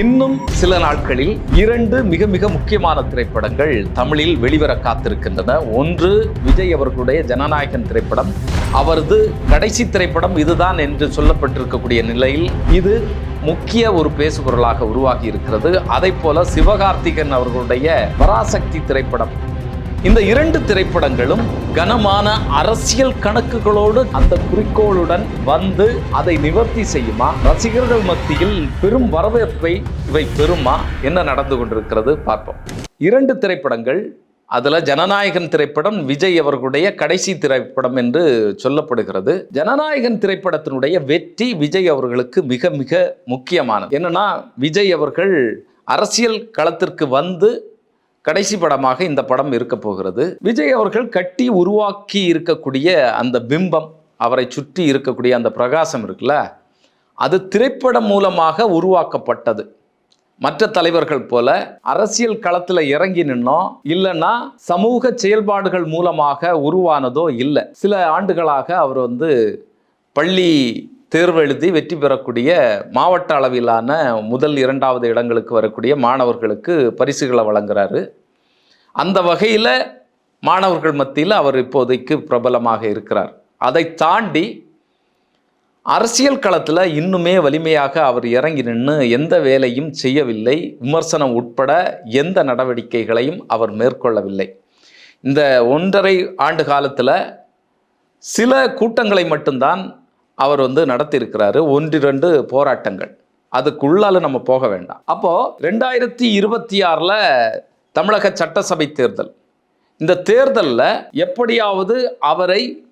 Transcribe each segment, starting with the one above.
இன்னும் சில நாட்களில் இரண்டு மிக மிக முக்கியமான திரைப்படங்கள் தமிழில் வெளிவர காத்திருக்கின்றன. ஒன்று விஜய் அவர்களுடைய ஜனநாயகன் திரைப்படம். அவரது கடைசி திரைப்படம் இதுதான் என்று சொல்லப்பட்டிருக்கக்கூடிய நிலையில் இது முக்கிய ஒரு பேசுபொருளாக உருவாகி இருக்கிறது. அதை போல சிவகார்த்திகன் அவர்களுடைய பராசக்தி திரைப்படம் இந்த இரண்டு திரைப்படங்களும் கனமான அரசியல் கணக்குகளோடு அந்த குறிக்கோளுடன் வந்து அதை நிவர்த்தி செய்யுமா? ரசிகர்கள் மத்தியில் பெரும் வரவேற்பை இவை பெறுமா? என்ன நடந்து கொண்டிருக்கிறது? பார்ப்போம். இரண்டு திரைப்படங்கள். அதில் ஜனநாயகன் திரைப்படம் விஜய் அவர்களுடைய கடைசி திரைப்படம் என்று சொல்லப்படுகிறது. ஜனநாயகன் திரைப்படத்தினுடைய வெற்றி விஜய் அவர்களுக்கு மிக மிக முக்கியமானது. என்னன்னா விஜய் அவர்கள் அரசியல் களத்திற்கு வந்து கடைசி படமாக இந்த படம் இருக்க போகிறது. விஜய் அவர்கள் கட்டி உருவாக்கி இருக்கக்கூடிய அந்த பிம்பம் அவரை சுற்றி இருக்கக்கூடிய அந்த பிரகாசம் இருக்குல்ல அது திரைப்படம் மூலமாக உருவாக்கப்பட்டது. மற்ற தலைவர்கள் போல அரசியல் களத்தில் இறங்கி நின்னோ இல்லைன்னா சமூக செயல்பாடுகள் மூலமாக உருவானதோ இல்லை. சில ஆண்டுகளாக அவர் வந்து பள்ளி தேர்வு எழுதி வெற்றி பெறக்கூடிய மாவட்ட அளவிலான முதல் இரண்டாவது இடங்களுக்கு வரக்கூடிய மாணவர்களுக்கு பரிசுகளை வழங்குறாரு. அந்த வகையில் மாணவர்கள் மத்தியில் அவர் இப்போதைக்கு பிரபலமாக இருக்கிறார். அதை தாண்டி அரசியல் களத்தில் இன்னுமே வலிமையாக அவர் இறங்கி நின்று எந்த வேலையும் செய்யவில்லை. விமர்சனம் உட்பட எந்த நடவடிக்கைகளையும் அவர் மேற்கொள்ளவில்லை. இந்த ஒன்றரை ஆண்டு காலத்தில் சில கூட்டங்களை மட்டும்தான் அவர் வந்து நடத்தியிருக்கிறாரு ஒன்றிரண்டு போராட்டங்கள். அதுக்குள்ளால நம்ம போக வேண்டாம். அப்போது ரெண்டாயிரத்தி இருபத்தி ஆறில் தமிழக சட்டசபை தேர்தல். இந்த தேர்தலில் எப்படியாவது அவரை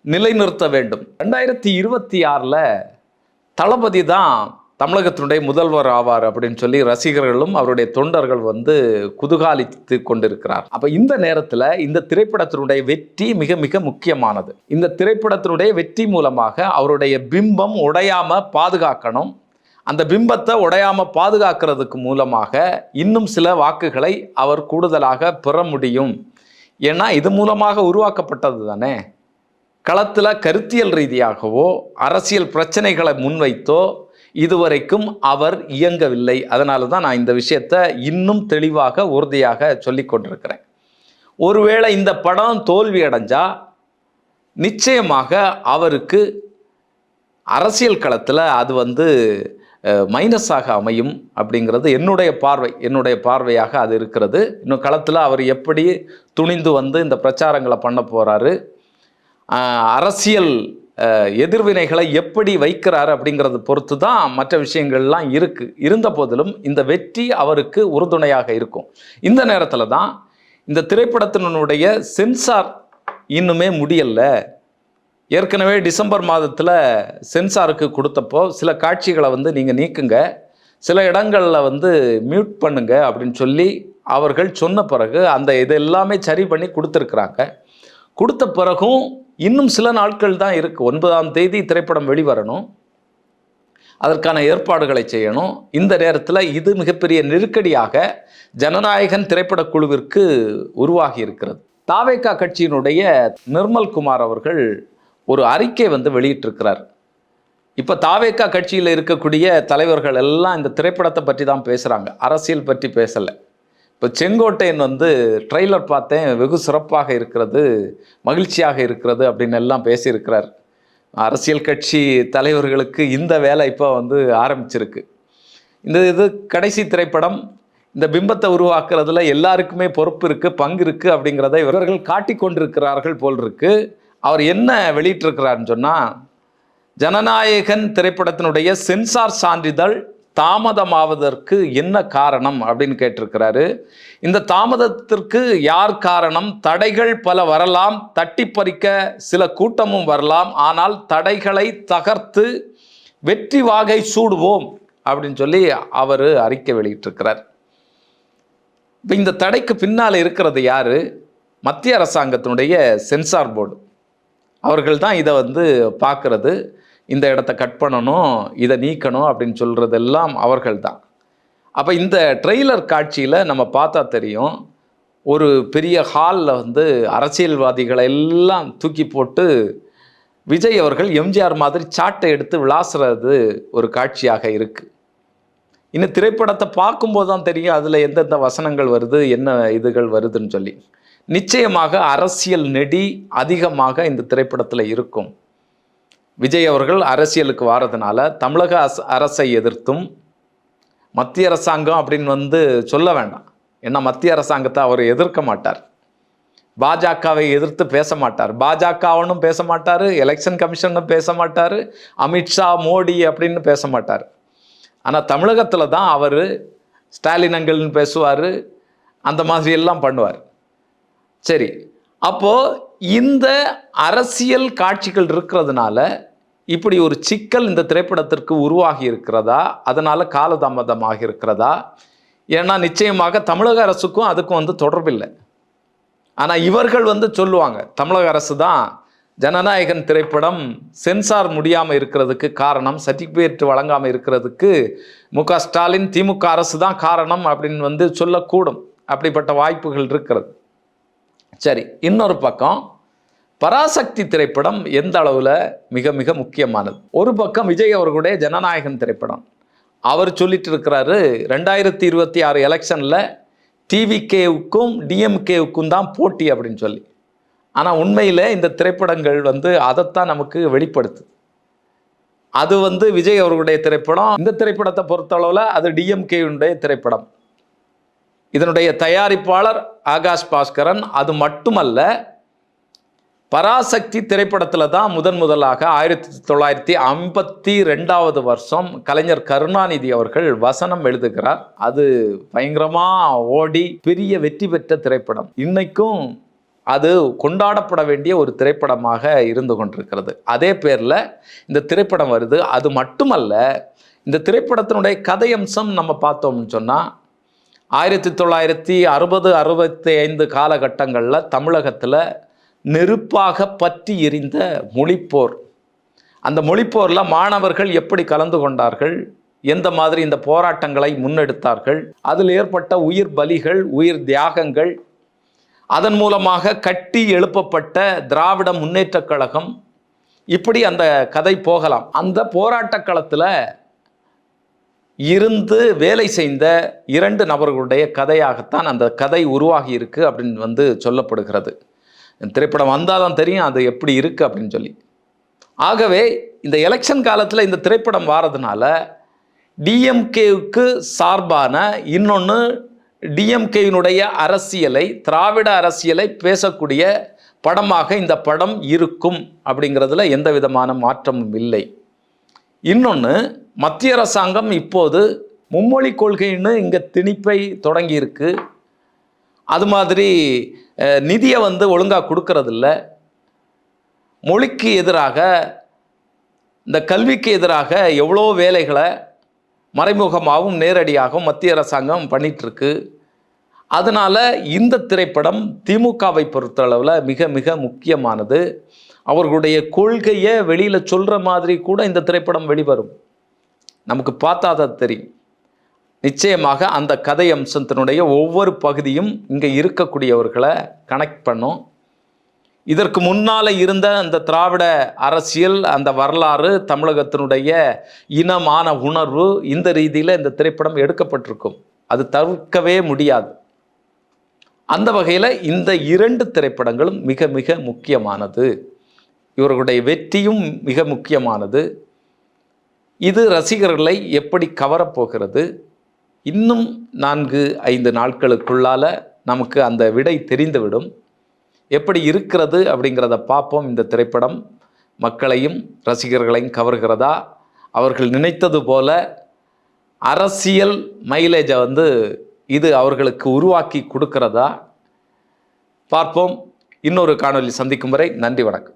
நிலைநிறுத்த வேண்டும். ரெண்டாயிரத்தி இருபத்தி ஆறில் தளபதி தான் தமிழகத்தினுடைய முதல்வர் ஆவார் அப்படின்னு சொல்லி ரசிகர்களும் அவருடைய தொண்டர்கள் வந்து குதூகாலித்து கொண்டிருக்கிறார். அப்ப இந்த நேரத்தில் இந்த திரைப்படத்தினுடைய வெற்றி மிக மிக முக்கியமானது. இந்த திரைப்படத்தினுடைய வெற்றி மூலமாக அவருடைய பிம்பம் உடையாம பாதுகாக்கணும். அந்த பிம்பத்தை உடையாம பாதுகாக்கிறதுக்கு மூலமாக இன்னும் சில வாக்குகளை அவர் கூடுதலாக பெற முடியும். ஏன்னா இது மூலமாக உருவாக்கப்பட்டது தானே? களத்தில் கருத்தியல் ரீதியாகவோ அரசியல் பிரச்சனைகளை முன்வைத்தோ இதுவரைக்கும் அவர் இயங்கவில்லை. அதனால தான் நான் இந்த விஷயத்தை இன்னும் தெளிவாக உறுதியாக சொல்லி கொண்டிருக்கிறேன். ஒருவேளை இந்த படம் தோல்வி அடைஞ்சா நிச்சயமாக அவருக்கு அரசியல் களத்தில் அது வந்து மைனஸாக அமையும் அப்படிங்கிறது என்னுடைய பார்வை. என்னுடைய பார்வையாக அது இருக்கிறது. இன்னும் களத்தில் அவர் எப்படி துணிந்து வந்து இந்த பிரச்சாரங்களை பண்ண போகிறாரு அரசியல் எதிர்வினைகளை எப்படி வைக்கிறார் அப்படிங்கிறத பொறுத்து தான் மற்ற விஷயங்கள்லாம் இருக்கு. இருந்த போதிலும் இந்த வெற்றி அவருக்கு உறுதுணையாக இருக்கும். இந்த நேரத்தில் தான் இந்த திரைப்படத்தினுடைய சென்சார் இன்னுமே முடியல. ஏற்கனவே டிசம்பர் மாதத்தில் சென்சாருக்கு கொடுத்தப்போ சில காட்சிகளை வந்து நீங்கள் நீக்குங்க சில இடங்களில் வந்து மியூட் பண்ணுங்க அப்படின்னு சொல்லி அவர்கள் சொன்ன பிறகு அந்த இது எல்லாமே சரி பண்ணி கொடுத்துருக்குறாங்க. கொடுத்த பிறகும் இன்னும் சில நாட்கள் தான் இருக்குது ஒன்பதாம் தேதி திரைப்படம் வெளிவரணும். அதற்கான ஏற்பாடுகளை செய்யணும். இந்த நேரத்தில் இது மிகப்பெரிய நெருக்கடியாக ஜனநாயகன் திரைப்படக் குழுவிற்கு உருவாகி இருக்கிறது. தாவேக்கா கட்சியினுடைய நிர்மல் குமார் அவர்கள் ஒரு அறிக்கை வந்து வெளியிட்டிருக்கிறார். இப்போ தாவேக்கா கட்சியில் இருக்கக்கூடிய தலைவர்கள் எல்லாம் இந்த திரைப்படத்தை பற்றி தான் பேசுகிறாங்க அரசியல் பற்றி பேசலை. இப்போ செங்கோட்டையன் வந்து ட்ரெய்லர் பார்த்தேன் வெகு சிறப்பாக இருக்கிறது மகிழ்ச்சியாக இருக்கிறது அப்படின்னு எல்லாம் பேசியிருக்கிறார். அரசியல் கட்சி தலைவர்களுக்கு இந்த வேலை இப்போ வந்து ஆரம்பிச்சிருக்கு. இந்த இது கடைசி திரைப்படம் இந்த பிம்பத்தை உருவாக்குறதுல எல்லாருக்குமே பொறுப்பு இருக்குது பங்கு இருக்குது அப்படிங்கிறத இவர்கள் காட்டி கொண்டிருக்கிறார்கள் போல் இருக்கு. அவர் என்ன வெளியிட்டிருக்கிறாருன்னு சொன்னால் ஜனநாயகன் திரைப்படத்தினுடைய சென்சார் சான்றிதழ் தாமதமாவதற்கு என்ன காரணம் அப்படின்னு கேட்டிருக்கிறாரு. இந்த தாமதத்திற்கு யார் காரணம்? தடைகள் பல வரலாம் தட்டி பறிக்க சில கூட்டமும் வரலாம் ஆனால் தடைகளை தகர்த்து வெற்றி வாகை சூடுவோம் அப்படின்னு சொல்லி அவர் அறிக்கை வெளியிட்டிருக்கிறார். இப்போ இந்த தடைக்கு பின்னால் இருக்கிறது யார்? மத்திய அரசாங்கத்தினுடைய சென்சார் போர்டு. அவர்கள் தான் இதை வந்து பார்க்கறது. இந்த இடத்த கட் பண்ணணும் இதை நீக்கணும் அப்படின்னு சொல்கிறதெல்லாம் அவர்கள் தான் அப்போ இந்த ட்ரெய்லர் காட்சியில் நம்ம பார்த்தா தெரியும் ஒரு பெரிய ஹாலில் வந்து அரசியல்வாதிகளை எல்லாம் தூக்கி போட்டு விஜய் அவர்கள் எம்ஜிஆர் மாதிரி சாட்டை எடுத்து விளாசுறது ஒரு காட்சியாக இருக்குது இன்னும் திரைப்படத்தை பார்க்கும்போது தான் தெரியும் அதில் எந்தெந்த வசனங்கள் வருது என்ன இதுகள் வருதுன்னு சொல்லி. நிச்சயமாக அரசியல் நெடி அதிகமாக இந்த திரைப்படத்தில் இருக்கும். விஜய் அவர்கள் அரசியலுக்கு வாரதுனால தமிழக அஸ்- அரசை எதிர்த்தும் மத்திய அரசாங்கம் அப்படின்னு வந்து சொல்ல வேண்டாம். ஏன்னா மத்திய அரசாங்கத்தை அவர் எதிர்க்க மாட்டார். பாஜகவை எதிர்த்து பேச மாட்டார். பாஜகவனும் பேச மாட்டார் எலெக்ஷன் கமிஷனும் பேச மாட்டார் அமித்ஷா மோடி அப்படின்னு பேச மாட்டார். ஆனால் தமிழகத்தில் தான் அவர் ஸ்டாலினங்கள்னு பேசுவார் அந்த மாதிரி எல்லாம் பண்ணுவார். சரி அப்போது இந்த அரசியல் காட்சிகள் இருக்கிறதுனால இப்படி ஒரு சிக்கல் இந்த திரைப்படத்திற்கு உருவாகி இருக்கிறதா? அதனால் காலதாமதமாக இருக்கிறதா? ஏன்னா நிச்சயமாக தமிழக அரசுக்கும் அதுக்கும் வந்து தொடர்பில்லை. ஆனால் இவர்கள் வந்து சொல்லுவாங்க தமிழக அரசு தான் ஜனநாயகன் திரைப்படம் சென்சார் முடியாமல் இருக்கிறதுக்கு காரணம் சர்டிஃபிகேட் வழங்காமல் இருக்கிறதுக்கு மு. க. ஸ்டாலின் திமுக அரசு தான் காரணம் அப்படின்னு வந்து சொல்லக்கூடும். அப்படிப்பட்ட வாய்ப்புகள் இருக்கிறது. சரி இன்னொரு பக்கம் பராசக்தி திரைப்படம் எந்த அளவில் மிக மிக முக்கியமானது? ஒரு பக்கம் விஜய் அவர்களுடைய ஜனநாயகன் திரைப்படம். அவர் சொல்லிட்டு இருக்கிறாரு ரெண்டாயிரத்தி இருபத்தி ஆறு எலெக்ஷனில் டிவிகேவுக்கும் டிஎம்கேவுக்கும் தான் போட்டி அப்படின்னு சொல்லி. ஆனால் உண்மையில் இந்த திரைப்படங்கள் வந்து அதைத்தான் நமக்கு வெளிப்படுத்து அது வந்து விஜய் அவர்களுடைய திரைப்படம். இந்த திரைப்படத்தை பொறுத்தளவில் அது டிஎம்கேயுடைய திரைப்படம். இதனுடைய தயாரிப்பாளர் ஆகாஷ் பாஸ்கரன். அது மட்டுமல்ல பராசக்தி திரைப்படத்தில் தான் முதன் முதலாக ஆயிரத்தி தொள்ளாயிரத்தி ஐம்பத்தி ரெண்டாவது வருஷம் கலைஞர் கருணாநிதி அவர்கள் வசனம் எழுதுகிறார். அது பயங்கரமாக ஓடி பெரிய வெற்றி பெற்ற திரைப்படம். இன்னைக்கும் அது கொண்டாடப்பட வேண்டிய ஒரு திரைப்படமாக இருந்து கொண்டிருக்கிறது. அதே பேரில் இந்த திரைப்படம் வருது. அது மட்டுமல்ல இந்த திரைப்படத்தினுடைய கதையம்சம் நம்ம பார்த்தோம்னு சொன்னால் ஆயிரத்தி தொள்ளாயிரத்தி அறுபது அறுபத்தி ஐந்து காலகட்டங்களில் தமிழகத்தில் நெருப்பாக பற்றி எரிந்த மொழிப்போர். அந்த மொழிப்போரில் மாணவர்கள் எப்படி கலந்து கொண்டார்கள்? எந்த மாதிரி இந்த போராட்டங்களை முன்னெடுத்தார்கள்? அதில் ஏற்பட்ட உயிர் பலிகள் உயிர் தியாகங்கள் அதன் மூலமாக கட்டி எழுப்பப்பட்ட திராவிட முன்னேற்றக் கழகம். இப்படி அந்த கதை போகலாம். அந்த போராட்டக் களத்தில் இருந்து வேலை செய்த இரண்டு நபர்களுடைய கதையாகத்தான் அந்த கதை உருவாகி இருக்கு அப்படின்னு வந்து சொல்லப்படுகிறது. திரைப்படம் வந்தால் தான் தெரியும் அது எப்படி இருக்குது அப்படின்னு சொல்லி. ஆகவே இந்த எலெக்ஷன் காலத்தில் இந்த திரைப்படம் வாரதுனால டிஎம்கேவுக்கு சார்பான இன்னொன்று டிஎம்கேயினுடைய அரசியலை திராவிட அரசியலை பேசக்கூடிய படமாக இந்த படம் இருக்கும் அப்படிங்கிறதுல எந்த விதமான மாற்றமும் இல்லை. இன்னொன்று மத்திய அரசாங்கம் இப்போது மும்மொழி கொள்கைன்னு இங்கே திணிப்பை தொடங்கியிருக்கு. அது மாதிரி நிதியை வந்து ஒழுங்காக கொடுக்கறதில்ல. மொழிக்கு எதிராக இந்த கல்விக்கு எதிராக எவ்வளோ வேலைகளை மறைமுகமாகவும் நேரடியாகவும் மத்திய அரசாங்கம் பண்ணிகிட்ருக்கு அதனால் இந்த திரைப்படம் திமுகவை பொறுத்தளவில் மிக மிக முக்கியமானது. அவர்களுடைய கொள்கையை வெளியில் சொல்கிற மாதிரி கூட இந்த திரைப்படம் வெளிவரும். நமக்கு பார்த்தா தான் தெரியும். நிச்சயமாக அந்த கதை அம்சத்தினுடைய ஒவ்வொரு பகுதியும் இங்கே இருக்கக்கூடியவர்களை கனெக்ட் பண்ணும். இதற்கு முன்னால் இருந்த அந்த திராவிட அரசியல் அந்த வரலாறு தமிழகத்தினுடைய இனமான உணர்வு இந்த ரீதியில் இந்த திரைப்படம் எடுக்கப்பட்டிருக்கும். அது தவிர்க்கவே முடியாது. அந்த வகையில் இந்த இரண்டு திரைப்படங்களும் மிக மிக முக்கியமானது. இவர்களுடைய வெற்றியும் மிக முக்கியமானது. இது ரசிகர்களை எப்படி கவரப்போகிறது இன்னும் நான்கு ஐந்து நாட்களுக்குள்ளால் நமக்கு அந்த விடை தெரிந்துவிடும். எப்படி இருக்கிறது அப்படிங்கிறத பார்ப்போம் இந்த திரைப்படம். மக்களையும் ரசிகர்களையும் கவர்கிறதா? அவர்கள் நினைத்தது போல அரசியல் மைலேஜை வந்து இது அவர்களுக்கு உருவாக்கி கொடுக்கிறதா? பார்ப்போம். இன்னொரு காணொலி சந்திக்கும் வரை நன்றி வணக்கம்.